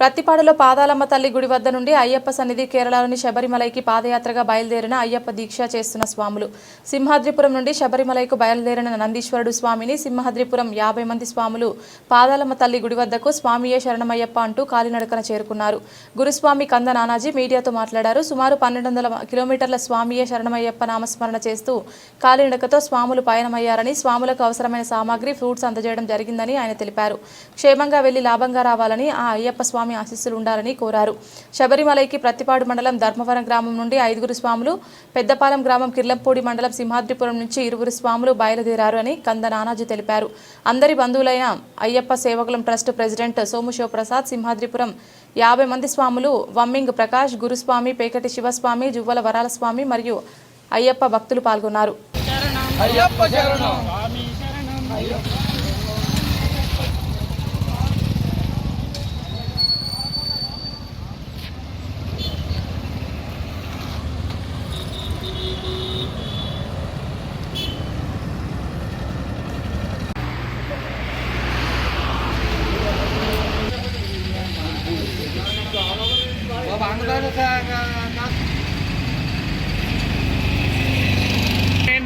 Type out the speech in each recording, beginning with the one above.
ప్రత్తిపాడులో పాదాలమ్మ తల్లి గుడి వద్ద నుండి అయ్యప్ప సన్నిధి కేరళలోని శబరిమలైకి పాదయాత్రగా బయలుదేరిన అయ్యప్ప దీక్ష చేస్తున్న స్వాములు. సింహాద్రిపురం నుండి శబరిమలైకు బయలుదేరిన నందీశ్వరుడు స్వామిని సింహాద్రిపురం యాభై మంది స్వాములు పాదాలమ్మ తల్లి గుడి వద్దకు స్వామియే శరణమయ్యప్ప అంటూ కాలినడకన చేరుకున్నారు. గురుస్వామి కంద నానాజీ మీడియాతో మాట్లాడారు. సుమారు పన్నెండు వందల కిలోమీటర్ల స్వామియే శరణమయ్యప్ప నామస్మరణ చేస్తూ కాలినడకతో స్వాములు పయనమయ్యారని స్వాములకు అవసరమైన సామాగ్రి ఫ్రూట్స్ అందజేయడం జరిగిందని ఆయన తెలిపారు. క్షేమంగా వెళ్ళి లాభంగా రావాలని ఆ అయ్యప్ప స్వామి ఆశీస్సులు ఉండాలని కోరారు. శబరిమలైకి ప్రత్తిపాడు మండలం ధర్మవరం గ్రామం నుండి ఐదుగురు స్వాములు పెద్దపాలెం గ్రామం కిర్లంపూడి మండలం సింహాద్రిపురం నుంచి ఇరువురు స్వాములు బయలుదేరారు అని కంద నానాజీ తెలిపారు. అందరి బంధువులైన అయ్యప్ప సేవకులం ట్రస్ట్ ప్రెసిడెంట్ సోము శివప్రసాద్ సింహాద్రిపురం యాభై మంది స్వాములు వమ్మింగ్ ప్రకాష్ గురుస్వామి పేకటి శివస్వామి జువ్వల వరాలస్వామి మరియు అయ్యప్ప భక్తులు పాల్గొన్నారు. అయ్యప్ప శరణం.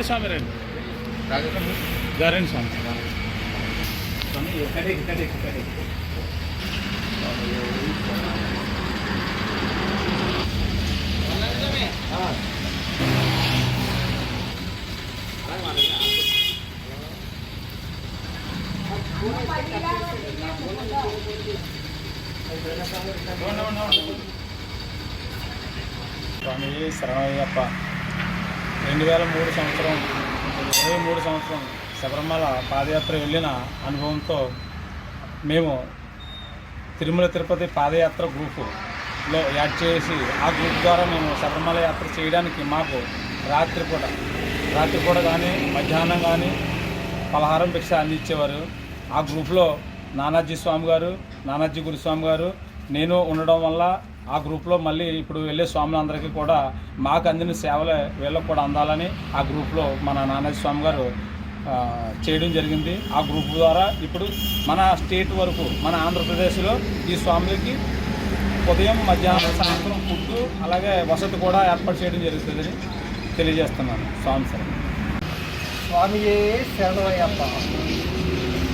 ఏంటి స్వామి రండి గారండి స్వామి స్వామి శరణయ్యప్ప రెండు వేల మూడు సంవత్సరం ఇరవై మూడు సంవత్సరం శబరిమల పాదయాత్ర వెళ్ళిన అనుభవంతో మేము తిరుమల తిరుపతి పాదయాత్ర గ్రూపులో యాడ్ చేసి ఆ గ్రూప్ ద్వారా మేము శబరిమల యాత్ర చేయడానికి మాకు రాత్రిపూట రాత్రిపూట కానీ మధ్యాహ్నం కానీ పలహారం భిక్ష అందించేవారు. ఆ గ్రూప్లో నానాజీ స్వామి గారు నానాజీ గురుస్వామి గారు నేను ఉండడం వల్ల ఆ గ్రూప్లో మళ్ళీ ఇప్పుడు వెళ్ళే స్వాములందరికీ కూడా మాకు అందిన సేవలే వీళ్ళకి కూడా అందాలని ఆ గ్రూప్లో మన నానాజీ స్వామి గారు చేయడం జరిగింది. ఆ గ్రూప్ ద్వారా ఇప్పుడు మన స్టేట్ వరకు మన ఆంధ్రప్రదేశ్లో ఈ స్వాములకి ఉదయం మధ్యాహ్నం సాయంత్రం ఫుడ్ అలాగే వసతి కూడా ఏర్పాటు చేయడం జరుగుతుందని తెలియజేస్తున్నాను. స్వామి సార్. స్వామియే శరణమయ్యప్ప.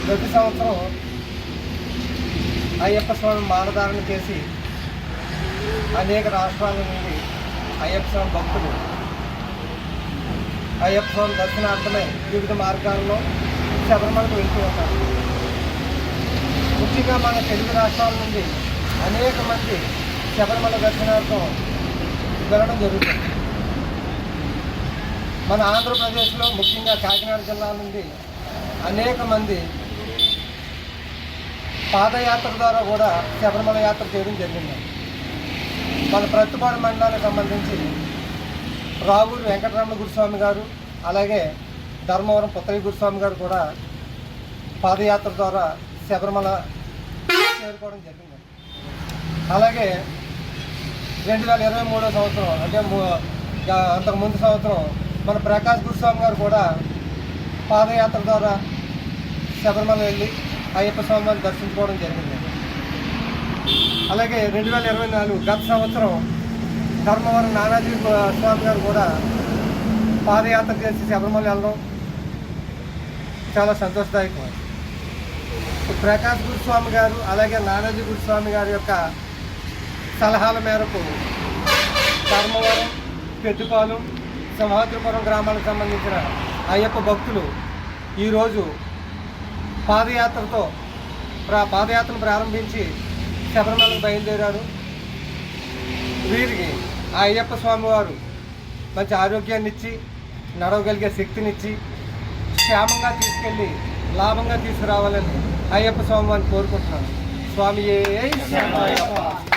ప్రతి సంవత్సరం అయ్యప్ప స్వామి మానధారణ చేసి అనేక రాష్ట్రాల నుండి అయ్యప్ప స్వామి భక్తులు. అయ్యప్ప స్వామి దర్శనార్థమై వివిధ మార్గాల్లో శబరిమలకు వెళ్తూ ఉంటారు. ముఖ్యంగా మన తెలుగు రాష్ట్రాల నుండి అనేక మంది శబరిమల దర్శనార్థం వెళ్ళడం జరుగుతుంది. మన ఆంధ్రప్రదేశ్లో ముఖ్యంగా కాకినాడ జిల్లా నుండి అనేక మంది పాదయాత్ర ద్వారా కూడా శబరిమల యాత్ర చేయడం జరిగింది. మన ప్రతిపాడు మండలానికి సంబంధించి రావూరు వెంకటరమణ గురుస్వామి గారు అలాగే ధర్మవరం పుత్తయ్య గురుస్వామి గారు కూడా పాదయాత్ర ద్వారా శబరిమల చేరుకోవడం జరిగింది. అలాగే రెండు వేల ఇరవై మూడో సంవత్సరం అంటే అంతకు ముందు సంవత్సరం మన ప్రకాష్ గురుస్వామి గారు కూడా పాదయాత్ర ద్వారా శబరిమల వెళ్ళి అయ్యప్ప స్వామి దర్శించుకోవడం జరిగింది. అలాగే రెండు వేల ఇరవై నాలుగు గత సంవత్సరం ధర్మవరం నానాజీ స్వామి గారు కూడా పాదయాత్ర చేసి శబరిమల వెళ్ళడం చాలా సంతోషదాయకం. ప్రకాష్ గురుస్వామి గారు అలాగే నానాజీ గురుస్వామి గారి యొక్క సలహాల మేరకు ధర్మవరం పెద్దపాలెం సింహాద్రిపురం గ్రామాలకు సంబంధించిన అయ్యప్ప భక్తులు ఈరోజు పాదయాత్రతో ప్రా పాదయాత్రను ప్రారంభించి శబరిమలకు బయలుదేరారు వీరికి ఆ అయ్యప్ప స్వామి వారు మంచి ఆరోగ్యాన్ని ఇచ్చి నడవగలిగే శక్తినిచ్చి క్షేమంగా తీసుకెళ్ళి లాభంగా తీసుకురావాలని అయ్యప్ప స్వామి వారిని కోరుకుంటున్నాను స్వామి ఏ